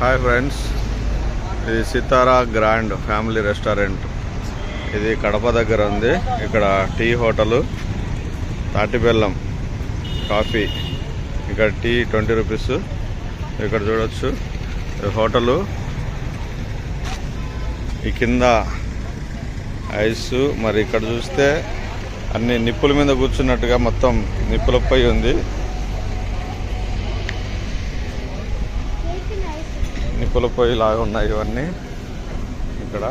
Hi friends ఇది సితారా grand family restaurant ఇది కడప దగ్గర ఉంది. ఇక్కడ టీ హోటలు తాటి బెల్లం కాఫీ ఇక్కడ టీ ట్వంటీ రూపీస్. ఇక్కడ చూడొచ్చు. హోటలు ఈ కింద ఐస్ మరి ఇక్కడ చూస్తే అన్ని నిప్పుల మీద కూర్చున్నట్టుగా మొత్తం నిప్పులపై ఉంది. నిప్పుల పొయ్యి లాగా ఉన్నాయి ఇవన్నీ. ఇక్కడ.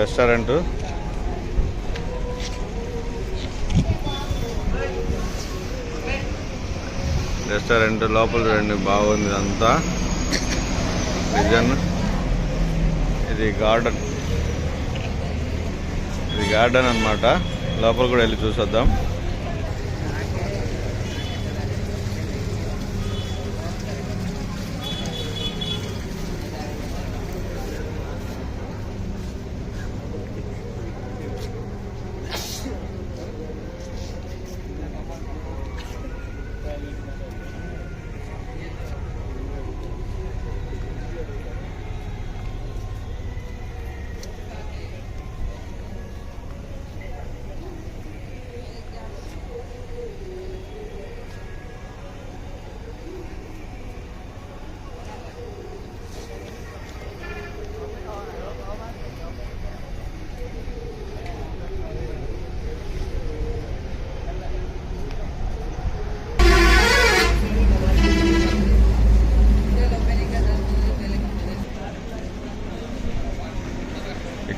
రెస్టారెంట్. రెస్టారెంట్ లోపల చూడండి బాగుంది అంతా డిజైన్ ఇది గార్డెన్. ఇది గార్డెన్ అన్నమాట. లోపల కూడా వెళ్ళి చూసొద్దాం.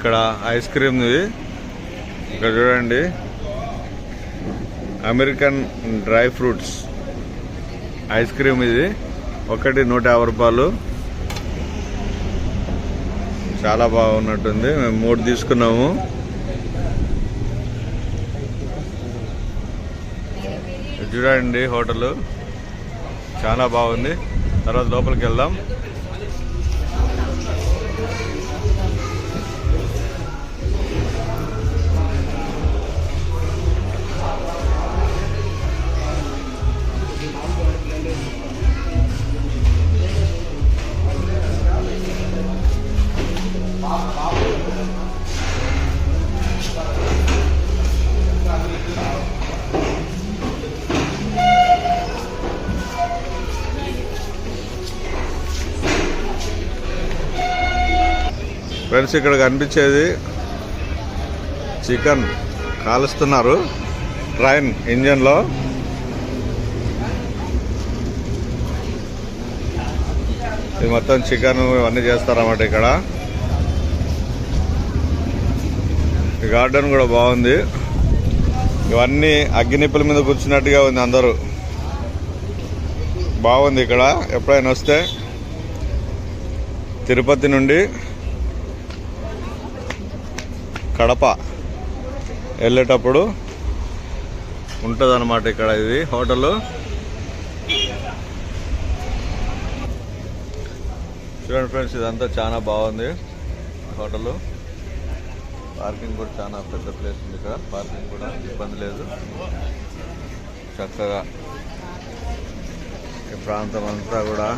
ఇక్కడ ఐస్ క్రీమ్ది ఇక్కడ చూడండి. American dry fruits. Ice cream ఇది. ఒకటి నూట యాభై రూపాయలు. చాలా బాగున్నట్టుంది. మేము మూడు తీసుకున్నాము. చూడండి హోటల్. చాలా బాగుంది. తర్వాత లోపలికి వెళ్దాం. ఫ్రెండ్స్ ఇక్కడ కనిపించేది చికెన్ కాలుస్తున్నారు. ట్రైన్ ఇంజన్లో. ఇది మొత్తం చికెన్ ఇవన్నీ చేస్తారన్నమాట ఇక్కడ. ఈ గార్డెన్ కూడా బాగుంది. ఇవన్నీ అగ్గినిప్పుల మీద కూర్చున్నట్టుగా ఉంది అందరూ. బాగుంది ఇక్కడ. ఎప్పుడైనా వస్తే తిరుపతి నుండి కడప వెళ్ళేటప్పుడు ఉంటుందన్నమాట ఇక్కడ ఇది హోటల్. చూడండి ఫ్రెండ్స్ ఇదంతా చాలా బాగుంది హోటల్. పార్కింగ్ కూడా చాలా పెద్ద ప్లేస్ ఉంది ఇక్కడ. పార్కింగ్ కూడా ఇబ్బంది లేదు. చక్కగా ఈ ప్రాంతం అంతా కూడా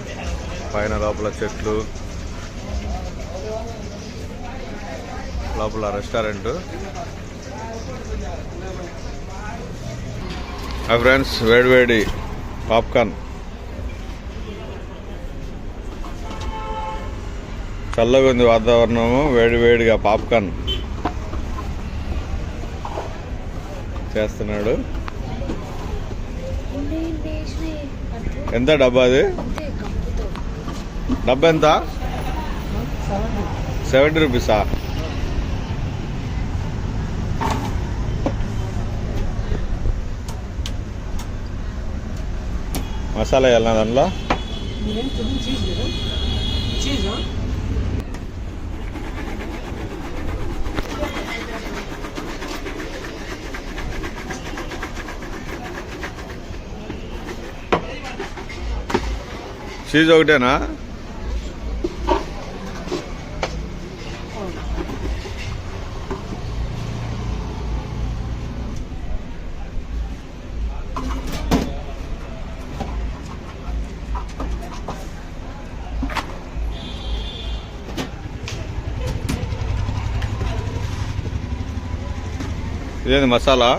పైన లోపల చెట్లు లోపల రెస్టారెంట్. హాయ్ ఫ్రెండ్స్ వేడి వేడి పాప్కార్న్. చల్లగా ఉంది వాతావరణము వేడి వేడిగా పాప్కార్న్ చేస్తున్నాడు. ఎంత డబ్బా అది? డబ్బా ఎంత? సెవెంటీ. రూపీసా? మసాలా వేయాలన్నా దాంట్లో? చీజ్ ఒకటేనా? ఇదేంది మసాలా?